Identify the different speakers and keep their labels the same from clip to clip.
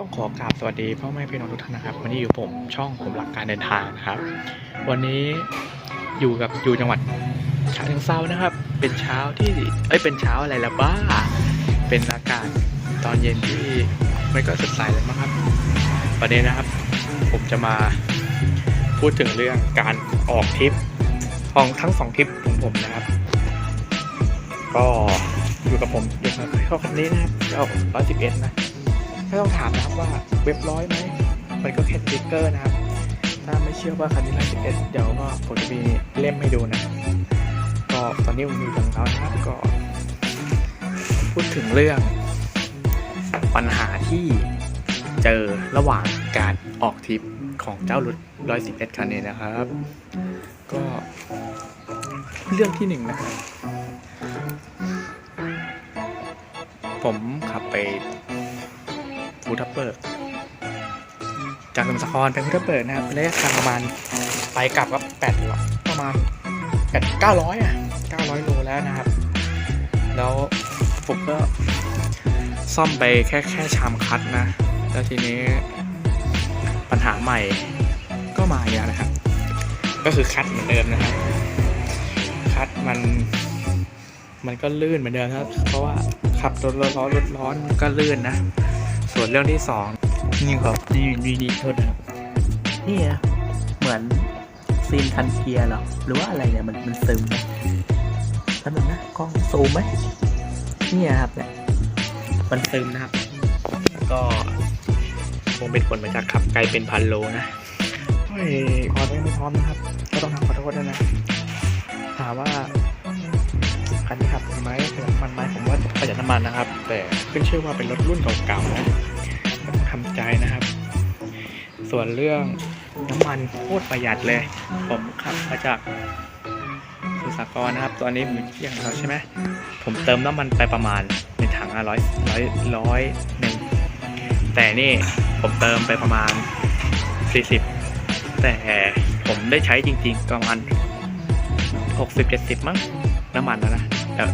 Speaker 1: ต้องขอกราบสวัสดีพ่อแม่พี่น้องทุกท่านนะครับ วันนี้อยู่ผมช่องผมหลักการเดินทางนะครับ วันนี้อยู่กับอยู่จังหวัดฉะเชิงเซานะครับ เป็นเช้าที่เอ้ยเป็นเช้าอะไรละบ้า เป็นอากาศตอนเย็นที่ไม่ก็สดใสเลยมั้งครับวันนี้นะครับ ผมจะมาพูดถึงเรื่องการออกทริปของทั้งสองทริปของผมนะครับ ก็อยู่กับผมอยู่กับเข้าคันนี้นะครับเจ้าร้อยสิบเอ็ดนะ ไม่ต้องถามนะครับว่าเว็บร้อยไหมมันก็แค่สติ๊กเกอร์นะครับ ถ้าไม่เชื่อว่าคันนี้ร้อยสิบเอ็ดเดี๋ยวก็ผมจะมีเล่มให้ดูนะ ก็ตอนนี้ผมมีของเขานะครับก็ พูดถึงเรื่อง ปัญหาที่เจอระหว่างการออกทริปของเจ้ารถร้อยสิบเอ็ดคันนี้นะครับ ก็เรื่องที่หนึ่งนะครับผมขับไปูทับเบิกจากสมุทรสาครไปภูทับเบิกนะครับระยะทางประมาณไปกลับก็แปดประมาณแปดเก้าร้อยอะเก้าร้อยโลแล้วนะครับ แล้วผมก็ซ่อมไปแค่แค่ชามคัดนะ แล้วทีนี้ปัญหาใหม่ก็มาอีกแล้วนะครับ ก็คือคัดเหมือนเดิมนะครับ คัดมัน มันก็ลื่นเหมือนเดิมครับ เพราะว่าขับรถร้อนรถร้อนก็ลื่นนะ ส่วนเรื่องที่สองนี่ครับดีดีดีโทษนะครับ
Speaker 2: นี่นะเหมือนซีนคันเกียร์เหรอหรือว่าอะไรเนี่ยมันมันซึมไหมแป๊บนึงนะกล้องซูมไหมนี่นะครับเนี่ย
Speaker 1: มันซึมนะครับ ก็คงเป็นผลมาจากขับไกลเป็นพันโลนะเฮ้ยพอได้ไม่พร้อมนะครับ ก็ต้องทำขอโทษด้วยนะถามว่าคันนี้ขับมันไหมประหยัดน้ำมันไหมผมว่าประหยัดน้ำมันนะครับ แต่ขึ้นชื่อว่าเป็นรถรุ่นเก่าๆนะก็ต้อง ทำใจนะครับ ส่วนเรื่องน้ำมันโคตรประหยัดเลย ผมขับมาจากสุสากรนะครับ ตอนนี้ผมอยู่ที่ย่างเราใช่ไหมผมเติมน้ำมันไปประมาณในถังอะร้อยร้อยร้อยหนึ่งแต่นี่ผมเติมไปประมาณ 40 แต่ผมได้ใช้จริงๆประมาณ 60 70 มั้งน้ำมันแล้วนะ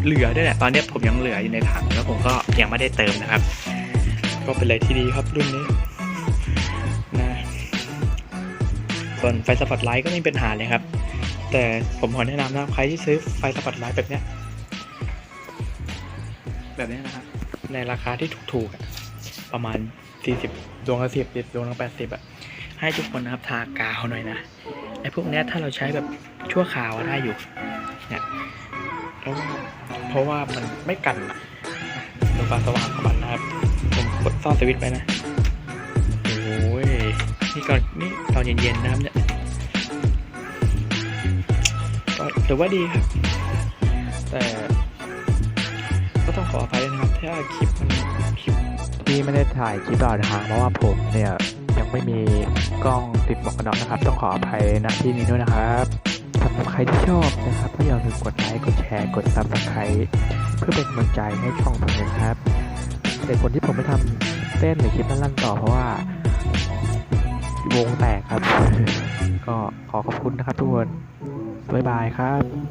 Speaker 1: เหลือด้วยแหละตอนนี้ผมยังเหลืออยู่ในถังแล้วผมก็ยังไม่ได้เติมนะครับ ก็เป็นอะไรที่ดีครับรุ่นนี้นะส่วนไฟสปอตไลท์ก็ไม่มีปัญหาเลยครับ แต่ผมขอแนะนำนะครับใครที่ซื้อไฟสปอตไลท์แบบเนี้ยแบบนี้นะครับในราคาที่ถูกๆอะประมาณ 40 ดวงละสิบดวงละ80อะให้ทุกคนนะครับทากาวหน่อยนะไอ้พวกเนี้ยถ้าเราใช้แบบชั่วคราวอะได้อยู่เนี่ยแล้วเพราะว่ามันไม่กันอะดูความสว่างของมันนะครับผมก ดซ่อนสวิตไปนะ โอ้ย นี่ก่อนนี่ตอนเย็นๆนะครับเนี่ยก็ถือว่าดีครับ แต่ก็ต้องขออภัยนะครับ ถ้าคลิปมันคลิป
Speaker 3: ที่ไม่ได้ถ่ายคลิปตลอดทางเพราะว่าผมเนี่ยยังไม่มีกล้องติดหมวกกันน็อกนะครับ ต้องขออภัยณที่นี้ด้วยนะครับสำหรับใครที่ชอบนะครับก็อย่าลืมกดไลค์กดแชร์กด subscribe เพื่อเป็นกำลังใจให้ช่องผมนะครับ เหตุผลที่ผมไม่ทำเต้นหรือคลิปลั่นๆต่อเพราะว่าวงแตกครับ ก็ขอขอบคุณนะครับทุกคน บ๊ายบายครับ